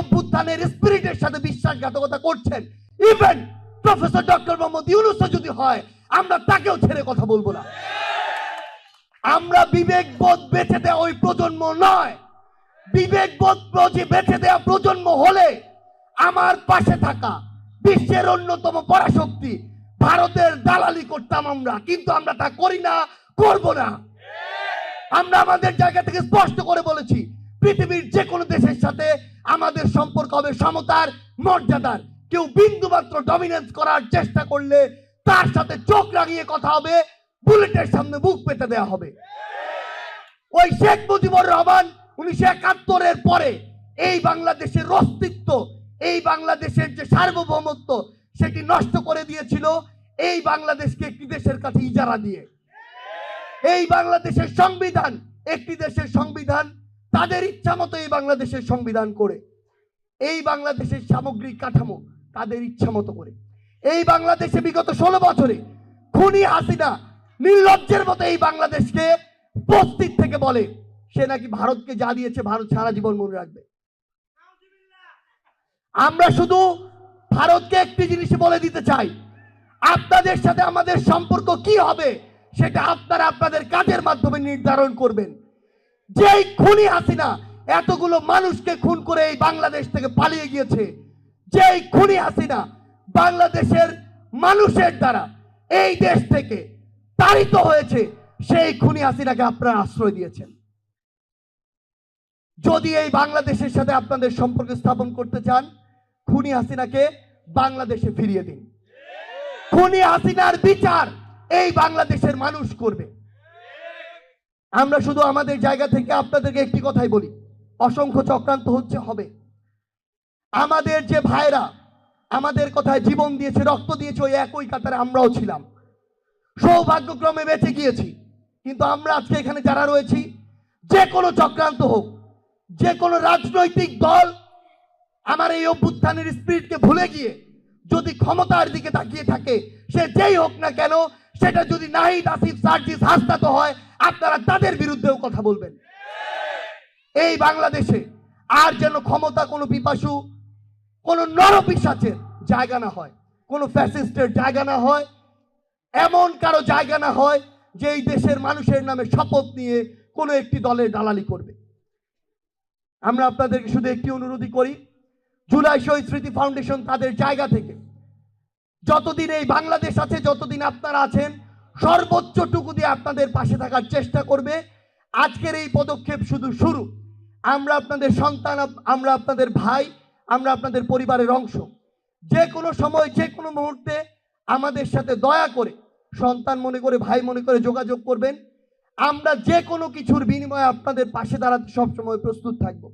অভ্যুত্থানের স্পিরিটের সাথে বিশ্বাসঘাতকতা করছেন। ইভেন প্রফেসর ডক্টর মোহাম্মদ যদি হয়, আমরা তাকেও ছেড়ে কথা বলব না। আমরা বিবেকবোধ বেছে দেওয়া ওই প্রজন্ম নয়। বিবেকবোধ বেছে দেওয়া প্রজন্ম হলে আমার পাশে থাকা বিশ্বের অন্যতম পরাশক্তি ভারতের দালালি করতাম আমরা, কিন্তু আমরা তা করি না, করব না। আমরা আমাদের জায়গা থেকে স্পষ্ট করে বলেছি, পৃথিবীর যে কোনো দেশের সাথে আমাদের সম্পর্ক হবে সমতার মর্যাদার। কেউ বিন্দু মাত্র ডমিনেন্স করার চেষ্টা করলে তার সাথে চোখ লাগিয়ে কথা হবে, বুলেটের সামনে বুক পেতে দেওয়া হবে। ওই শেখ মুজিবুর রহমান উনিশশো একাত্তরের পরে এই বাংলাদেশের অস্তিত্ব, এই বাংলাদেশের যে সার্বভৌমত্ব, সেটি নষ্ট করে দিয়েছিল এই বাংলাদেশকে একটি দেশের কাছে ইজারা দিয়ে। এই বাংলাদেশের সংবিধান একটি দেশের সংবিধান তাদের ইচ্ছা মতো এই বাংলাদেশের সংবিধান করে, এই বাংলাদেশের সামগ্রিক কাঠামো তাদের ইচ্ছা মতো করে। এই বাংলাদেশে বিগত ষোলো বছরে খুনি হাসিনা নির্লজ্জের মতো এই বাংলাদেশকে উপস্থিত থেকে বলে, সে নাকি ভারতকে যা দিয়েছে ভারত সারা জীবন মনে রাখবে। আমরা শুধু ভারতকে একটি জিনিস বলে দিতে চাই, আপনাদের সাথে আমাদের সম্পর্ক কি হবে সেটা আপনারা আপনাদের কাজের মাধ্যমে নির্ধারণ করবেন। যেই খুনি হাসিনা এতগুলো মানুষকে খুন করে এই বাংলাদেশ থেকে পালিয়ে গিয়েছে, যেই খুনি হাসিনা বাংলাদেশের মানুষের দ্বারা এই দেশ থেকে তাড়িত হয়েছে, সেই খুনি হাসিনাকে আপনারা আশ্রয় দিয়েছেন। যদি এই বাংলাদেশের সাথে আপনাদের সম্পর্ক স্থাপন করতে চান, খুনি হাসিনাকে বাংলাদেশে ফিরিয়ে দিন। খুনি হাসিনার বিচার এই বাংলাদেশের মানুষ করবে। আমরা শুধু আমাদের জায়গা থেকে আপনাদেরকে একটি কথাই বলি। অসংখ্য চক্রান্ত হচ্ছে, হবে। আমাদের যে ভাইরা আমাদের কথায় জীবন দিয়েছে, রক্ত দিয়েছে, ওই একই কাতারে আমরাও ছিলাম। সৌভাগ্যক্রমে বেঁচে গিয়েছি। কিন্তু আমরা আজকে এখানে যারা রয়েছি, যে কোনো চক্রান্ত হোক, যে কোনো রাজনৈতিক দল আমার এই অভ্যুত্থানের স্পিরিটকে ভুলে গিয়ে যদি ক্ষমতার দিকে তাকিয়ে থাকে, সে যেই হোক না কেন, সেটা যদি নাহিদ, আসিফ, সার্জিস হাসতাত হয় আপনারা তাদের বিরুদ্ধেও কথা বলবেন। এই বাংলাদেশে আর যেন ক্ষমতা কোনো পিপাসু, কোনো নরপিসাচের জায়গা না হয়, কোনো ফ্যাসিস্টের জায়গা না হয়, এমন কারও জায়গা না হয় যে এই দেশের মানুষের নামে শপথ নিয়ে কোনো একটি দলের দালালি করবে। আমরা আপনাদেরকে শুধু একটি অনুরোধই করি, জুলাই শহীদ স্মৃতি ফাউন্ডেশন তাদের জায়গা থেকে, যতদিন এই বাংলাদেশ আছে, যতদিন আপনারা আছেন সর্বোচ্চটুকু দিয়ে আপনাদের পাশে থাকার চেষ্টা করবে। আজকের এই পদক্ষেপ শুধু শুরু। আমরা আপনাদের সন্তান, আমরা আপনাদের ভাই, আমরা আপনাদের পরিবারের অংশ। যে কোনো সময়, যে কোনো মুহূর্তে আমাদের সাথে দয়া করে সন্তান মনে করে, ভাই মনে করে যোগাযোগ করবেন। আমরা যে কোনো কিছুর বিনিময়ে আপনাদের পাশে দাঁড়াতে সবসময় প্রস্তুত থাকব।